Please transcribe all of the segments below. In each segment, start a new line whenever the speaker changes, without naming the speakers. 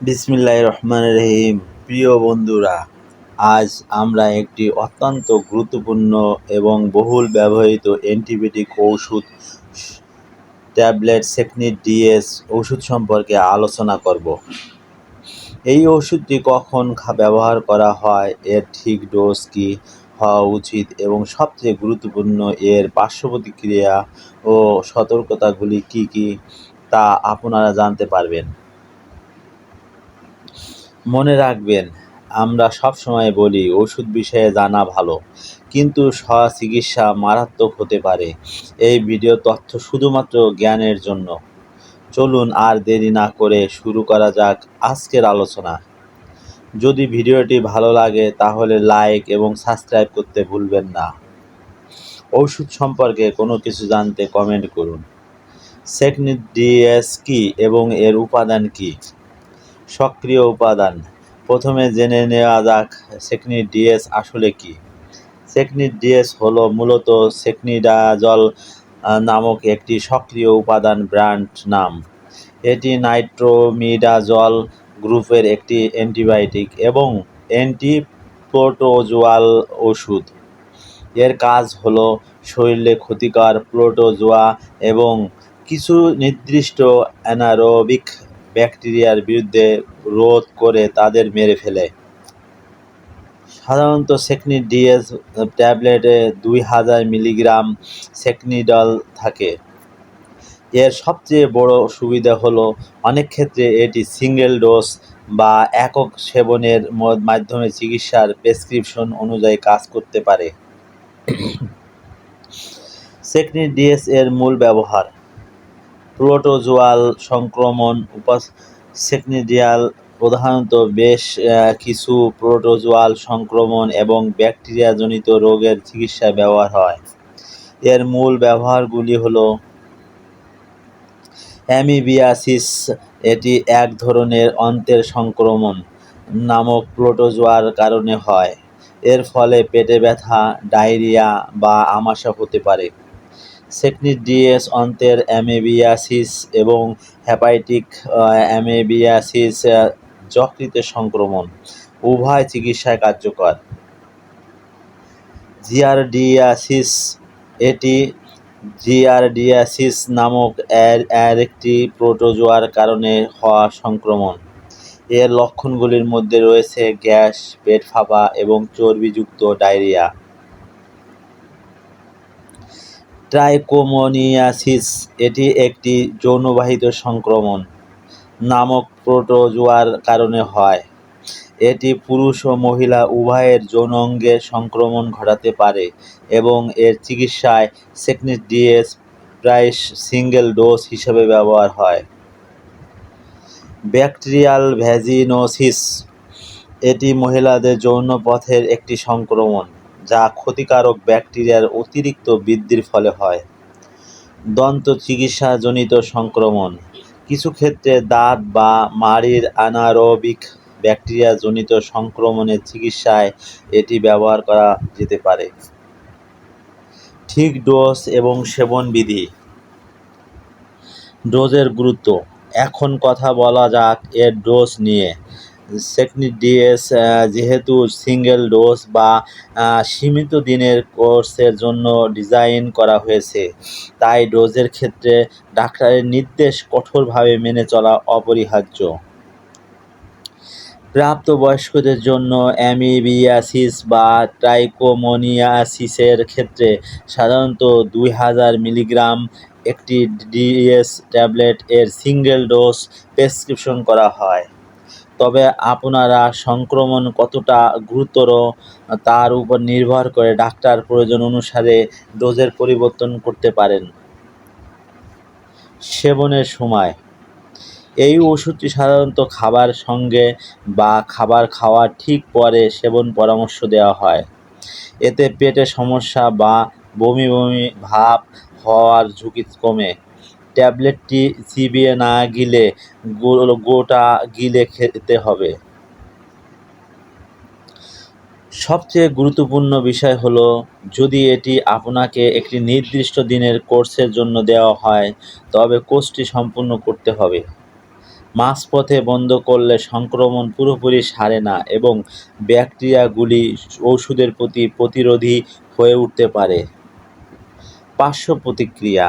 বিসমিল্লাহ রহমান রহিম। প্রিয় বন্ধুরা, আজ আমরা একটি অত্যন্ত গুরুত্বপূর্ণ এবং বহুল ব্যবহৃত অ্যান্টিবায়োটিক ওষুধ ট্যাবলেট সেকনিট ডিএস ওষুধ সম্পর্কে আলোচনা করব। এই ওষুধটি কখন ব্যবহার করা হয়, এর ঠিক ডোজ কী হওয়া উচিত এবং সবচেয়ে গুরুত্বপূর্ণ এর পার্শ্ব প্রতিক্রিয়া ও সতর্কতাগুলি কী কী তা আপনারা জানতে পারবেন। মনে রাখবেন, আমরা সব সময় বলি, ওষুধ বিষয়ে জানা ভালো, কিন্তু চিকিৎসা মারাত্মক হতে পারে। এই ভিডিও তথ্য শুধুমাত্র জ্ঞানের জন্য। চলুন আর দেরি না করে শুরু করা যাক আজকের আলোচনা। যদি ভিডিওটি ভালো লাগে, তাহলে লাইক এবং সাবস্ক্রাইব করতে ভুলবেন না। ওষুধ সম্পর্কে কোনো কিছু জানতে কমেন্ট করুন। সেকনিট ডিএস কি এবং এর উপাদান কী? সক্রিয় উপাদান। প্রথমে জেনে নেওয়া যাক সেকনিট ডিএস আসলে কি। সেকনিট ডিএস হলো মূলত সেকনিডাজল নামক একটি সক্রিয় উপাদান ব্র্যান্ড নাম। এটি নাইট্রোমিডাজল গ্রুপের একটি অ্যান্টিবায়োটিক এবং অ্যান্টিপ্রোটোজোয়াল ওষুধ। এর কাজ হলো শরীরে ক্ষতিকর প্রোটোজোয়া এবং কিছু নির্দিষ্ট অ্যানারোবিক ব্যাকটেরিয়ার বিরুদ্ধে রোধ করে তাদের মেরে ফেলে। সাধারণত সেকনিড ডিএস ট্যাবলেটে দুই হাজার মিলিগ্রাম সেকনিডল থাকে। এর সবচেয়ে বড় সুবিধা হলো অনেক ক্ষেত্রে এটি সিঙ্গেল ডোজ বা একক সেবনের মাধ্যমে চিকিৎসার প্রেসক্রিপশন অনুযায়ী কাজ করতে পারে। সেকনিড ডিএস এর মূল ব্যবহার প্রোটোজোয়াল সংক্রমণ, উপাস সেকনিডিয়াল প্রধানত বেশ কিছু প্রোটোজোয়াল সংক্রমণ এবং ব্যাকটেরিয়াজনিত রোগের চিকিৎসায় ব্যবহার হয়। এর মূল ব্যবহারগুলি হল অ্যামিবিয়াসিস, এটি এক ধরনের অন্ত্রের সংক্রমণ নামক প্রোটোজোয়ার কারণে হয়। এর ফলে পেটে ব্যথা, ডায়রিয়া বা আমাশা হতে পারে। সেকনিড ডিএস অন্ত্রের অ্যামেবিয়াসিস এবং হ্যাপাইটিক অ্যামেবিয়াসিস যকৃতের সংক্রমণ উভয় চিকিৎসায় কার্যকর। জিয়ারডিয়াসিস, এটি জিয়ারডিয়াসিস নামক এর একটি প্রোটোজোয়ার কারণে হওয়া সংক্রমণ। এর লক্ষণগুলির মধ্যে রয়েছে গ্যাস, পেট ফাঁপা এবং চর্বিযুক্ত ডায়রিয়া। ট্রাইকোমোনিয়াসিস এটি একটি যৌনবাহিত সংক্রমণ নামক প্রোটোজোয়ার কারণে হয়। এটি পুরুষ ও মহিলা উভয়ের যৌন অঙ্গে সংক্রমণ ঘটাতে পারে এবং এর চিকিৎসায় সেকনিস ডিএস প্রায় সিঙ্গেল ডোজ হিসেবে ব্যবহার হয়। ব্যাকটেরিয়াল ভ্যাজিনোসিস এটি মহিলাদের যৌন পথের একটি সংক্রমণ। যা ক্ষতিকারক ব্যাকটেরিয়ার অতিরিক্ত বৃদ্ধির ফলে হয়। দন্ত চিকিৎসাজনিত সংক্রমণ। কিছু ক্ষেত্রে দাঁত বা মাড়ির অ্যানারোবিক ব্যাকটেরিয়াজনিত সংক্রমণের চিকিৎসায় এটি ব্যবহার করা যেতে পারে। ঠিক ডোজ এবং সেবন বিধি ডোজের গুরুত্ব। এখন কথা বলা যাক এর ডোজ নিয়ে। সেকনিক ডিএস যেহেতু সিঙ্গেল ডোজ বা সীমিত দিনের কোর্সের জন্য ডিজাইন করা হয়েছে, তাই ডোজের ক্ষেত্রে ডাক্তারের নির্দেশ কঠোরভাবে মেনে চলা অপরিহার্য। প্রাপ্তবয়স্কদের জন্য অ্যামিবিয়াসিস বা ট্রাইকোমোনিয়াসিসের ক্ষেত্রে সাধারণত দুই হাজার মিলিগ্রাম একটি ডিএস ট্যাবলেট এর সিঙ্গেল ডোজ প্রেসক্রিপশন করা হয়। তবে আপনারা সংক্রমণ কতটা গুরুতর, তার উপর নির্ভর করে ডাক্তার প্রয়োজন অনুসারে ডোজের পরিবর্তন করতে পারেন। সেবনের সময়, এই ওষুধটি সাধারণত খাবার সঙ্গে বা খাবার খাওয়ার ঠিক পরে সেবন পরামর্শ দেওয়া হয়। এতে পেটে সমস্যা বা বমি বমি ভাব হওয়ার ঝুঁকি কমে। ট্যাবলেটটি চিবিয়ে না গিলে গোটা গিলে খেতে হবে। সবচেয়ে গুরুত্বপূর্ণ বিষয় হলো, যদি এটি আপনাকে একটি নির্দিষ্ট দিনের কোর্সের জন্য দেওয়া হয়, তবে কোর্সটি সম্পূর্ণ করতে হবে। মাঝপথে বন্ধ করলে সংক্রমণ পুরোপুরি সারে না এবং ব্যাকটেরিয়াগুলি ওষুধের প্রতি প্রতিরোধী হয়ে উঠতে পারে। পার্শ্ব প্রতিক্রিয়া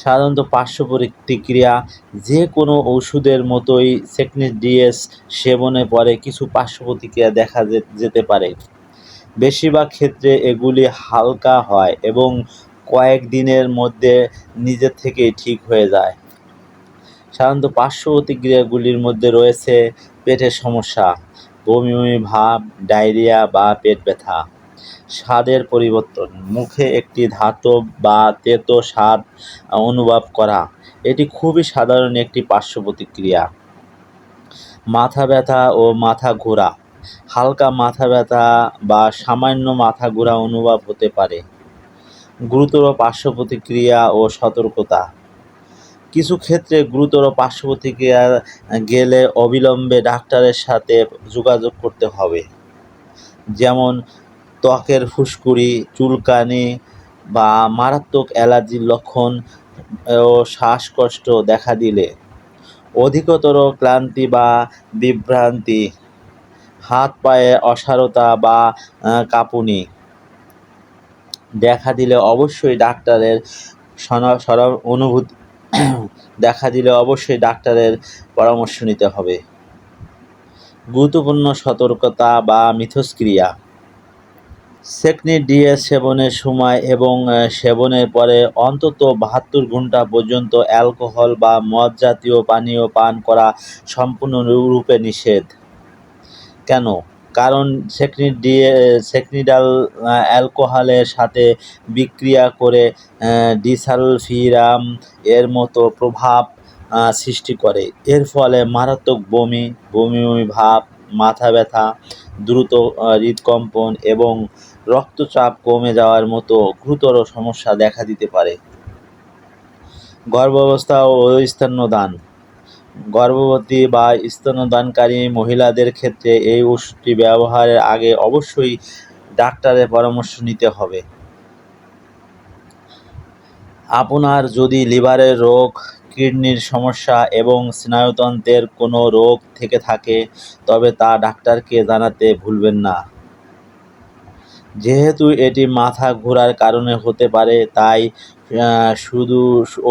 সাধারণত পার্শ্ব প্রতিক্রিয়া যে কোনো ওষুধের মতোই সেকনিস ডিএস সেবনের পরে কিছু পার্শ্ব প্রতিক্রিয়া দেখা যেতে পারে। বেশিরভাগ ক্ষেত্রে এগুলি হালকা হয় এবং কয়েক দিনের মধ্যে নিজের থেকেই ঠিক হয়ে যায়। সাধারণত পার্শ্ব প্রতিক্রিয়াগুলির মধ্যে রয়েছে পেটের সমস্যা, বমি বমি ভাব, ডায়রিয়া বা পেট ব্যথা। স্বাদের পরিবর্তন। মুখে একটি ধাতব বা তেতো স্বাদ অনুভব করা, এটি খুবই সাধারণ একটি পার্শ্ব প্রতিক্রিয়া। মাথা ব্যথা ও মাথা ঘোরা, হালকা মাথা ব্যথা বা সামান্য মাথা ঘোরা অনুভব হতে পারে। গুরুতর পার্শ্ব প্রতিক্রিয়া ও সতর্কতা। কিছু ক্ষেত্রে গুরুতর পার্শ্ব প্রতিক্রিয়া গেলে অবিলম্বে ডাক্তারের সাথে যোগাযোগ করতে হবে। যেমন ত্বকের ফুসকুড়ি, চুলকানি বা মারাত্মক অ্যালার্জির লক্ষণ ও শ্বাসকষ্ট দেখা দিলে। অধিকতর ক্লান্তি বা বিভ্রান্তি, হাত পায়ে অসারতা বা কাঁপুনি দেখা দিলে অবশ্যই ডাক্তারের অনুভূতি দেখা দিলে অবশ্যই ডাক্তারের পরামর্শ নিতে হবে। গুরুত্বপূর্ণ সতর্কতা বা মিথস্ক্রিয়া সেকনি ডিএস সেবনের সময় এবং সেবনের পরে অন্তত বাহাত্তর ঘণ্টা পর্যন্ত অ্যালকোহল বা মদ জাতীয় পানীয় পান করা সম্পূর্ণরূপে নিষেধ। কেন? কারণ সেকনি ডিএ, সেকনিডাল অ্যালকোহলের সাথে বিক্রিয়া করে ডিসালফিরাম এর মতো প্রভাব সৃষ্টি করে। এর ফলে মারাত্মক বমি বমি বমি ভাব, মাথা ব্যথা, দ্রুত হৃদকম্পন এবং রক্তচাপ কমে যাওয়ার মতো গুরুতর সমস্যা দেখা দিতে পারে। গর্ভাবস্থা ও স্তন্যদান। গর্ভবতী বা স্তন্যদানকারী মহিলাদের ক্ষেত্রে এই ওষুধটি ব্যবহারের আগে অবশ্যই ডাক্তারের পরামর্শ নিতে হবে। আপনার যদি লিভারের রোগ, কিডনির সমস্যা এবং স্নায়ুতন্ত্রের কোনো রোগ থেকে থাকে, তবে তা ডাক্তারকে জানাতে ভুলবেন না। যেহেতু এটি মাথা ঘোরার কারণে হতে পারে, তাই শুধু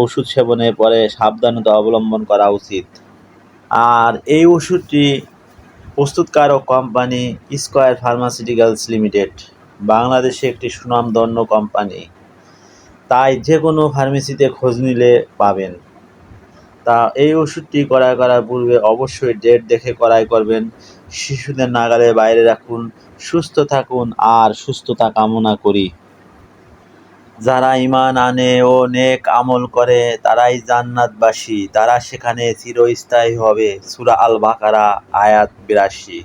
ওষুধ সেবনের পরে সাবধানতা অবলম্বন করা উচিত। আর এই ওষুধটি প্রস্তুতকারক কোম্পানি স্কয়ার ফার্মাসিউটিক্যালস লিমিটেড, বাংলাদেশে একটি সুনামধন্য কোম্পানি। তাই যে কোনো ফার্মেসিতে খোঁজ নিলে পাবেন। তা এই ওষুধটি ক্রয় করার পূর্বে অবশ্যই ডেট দেখে ক্রয় করবেন। শিশুদের নাগালে বাইরে রাখুন, সুস্থ থাকুন আর সুস্থতা কামনা করি। যারা ইমান আনে ও নেক আমল করে, তারাই জান্নাতবাসী। তারা সেখানে চিরস্থায়ী হবে। সুরা আল বাকারা আয়াত বিরাশি।